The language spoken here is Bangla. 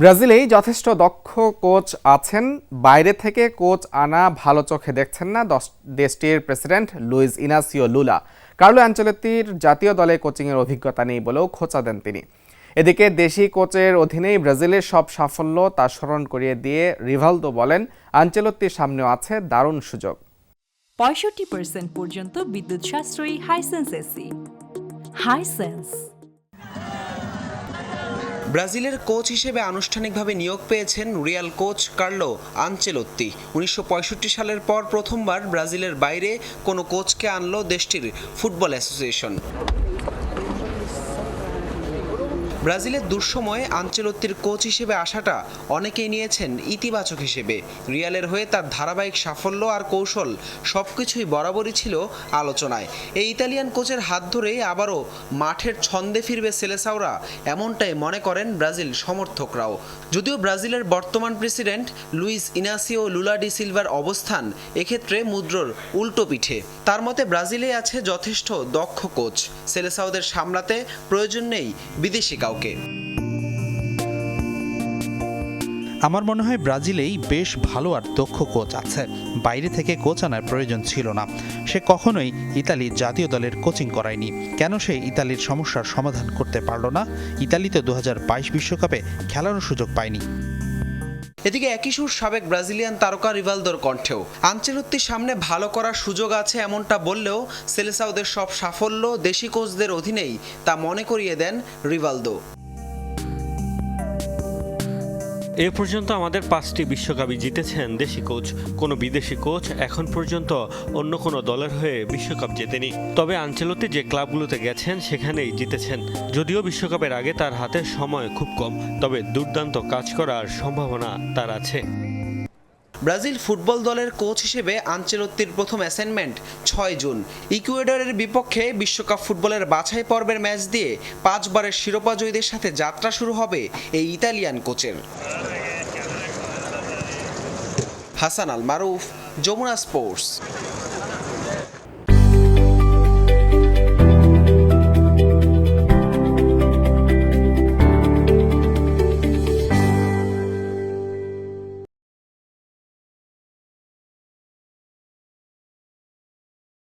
ব্রাজিলেই যথেষ্ট দক্ষ কোচ আছেন। বাইরে থেকে কোচ আনা ভালো চোখে দেখছেন না দেশটির president Luis Inacio Lula. Carlo অ্যাঞ্চেলত্তির জাতীয় দলে কোচিংয়ের অভিজ্ঞতা নেই বলেও খোঁচা দেন তিনি। এদিকে দেশি কোচের অধীনেই ব্রাজিলের সব সাফল্য তা স্মরণ করিয়ে দিয়ে রিভালদো বলেন আঞ্চেলত্তির সামনেও আছে দারুণ সুযোগ। পঁয়ষট্টি পর্যন্ত বিদ্যুৎ সাশ্রয়ী হাইসেন্স এসি হাইসেন্স ব্রাজিলের কোচ হিসেবে আনুষ্ঠানিকভাবে নিয়োগ পেয়েছেন রিয়াল কোচ কার্লো আনচেলত্তি। উনিশশো সালের পর প্রথমবার ব্রাজিলের বাইরে কোনো কোচকে আনলো দেশটির ফুটবল অ্যাসোসিয়েশন। ব্রাজিলের দুঃসময়ে আঞ্চেলত্তির কোচ হিসেবে আসাটা অনেকেই নিয়েছেন ইতিবাচক হিসেবে। রিয়ালের হয়ে তার ধারাবাহিক সাফল্য আর কৌশল সবকিছুই বরাবরই ছিল আলোচনায়। এই ইতালিয়ান কোচের হাত ধরেই আবারও মাঠের ছন্দে ফিরবে সেলেসাওরা, এমনটাই মনে করেন ব্রাজিল সমর্থকরাও। যদিও ব্রাজিলের বর্তমান president Luis Inacio Lula da silver অবস্থান এক্ষেত্রে মুদ্রর উল্টো পিঠে। তার মতে ব্রাজিলে আছে যথেষ্ট দক্ষ কোচ। সেলেসাওদের সামলাতে প্রয়োজন নেই বিদেশি কাউকে। আমার মনে হয় ব্রাজিলেই বেশ ভালো আর দক্ষ কোচ আছে। বাইরে থেকে কোচ আনার প্রয়োজন ছিল না। সে কখনোই ইতালি জাতীয় দলের কোচিং করায়নি। কেন সে ইতালির সমস্যার সমাধান করতে পারল না? ইতালিতে দু বিশ্বকাপে খেলারও সুযোগ পায়নি। এদিকে একই সুর সাবেক ব্রাজিলিয়ান তারকা রিভালদোর কণ্ঠেও। আঞ্চলত্তির সামনে ভালো করার সুযোগ আছে এমনটা বললেও সেলেসাওদের সব সাফল্য দেশি কোচদের অধীনেই তা মনে করিয়ে দেন রিভালদো। এ পর্যন্ত আমাদের পাঁচটি বিশ্বকাপই জিতেছেন দেশি কোচ, কোনো বিদেশি কোচ, এখন পর্যন্ত অন্য কোনো দলের হয়ে বিশ্বকাপ জেতেনি। তবে আঞ্চলতে যে ক্লাবগুলোতে গেছেন, সেখানেই জিতেছেন। যদিও বিশ্বকাপের আগে তার হাতে সময় খুব কম, তবে দুর্দান্ত কাজ করার সম্ভাবনা তার আছে। ব্রাজিল ফুটবল দলের কোচ হিসেবে আঞ্চেলত্তির প্রথম অ্যাসাইনমেন্ট ছয় জুন। ইকুয়েডরের বিপক্ষে বিশ্বকাপ ফুটবলের বাছাই পর্বের ম্যাচ দিয়ে পাঁচবারের শিরোপা জয়ীদের সাথে যাত্রা শুরু হবে এই ইতালিয়ান কোচের। হাসান আল মারুফ, যমুনা স্পোর্টস।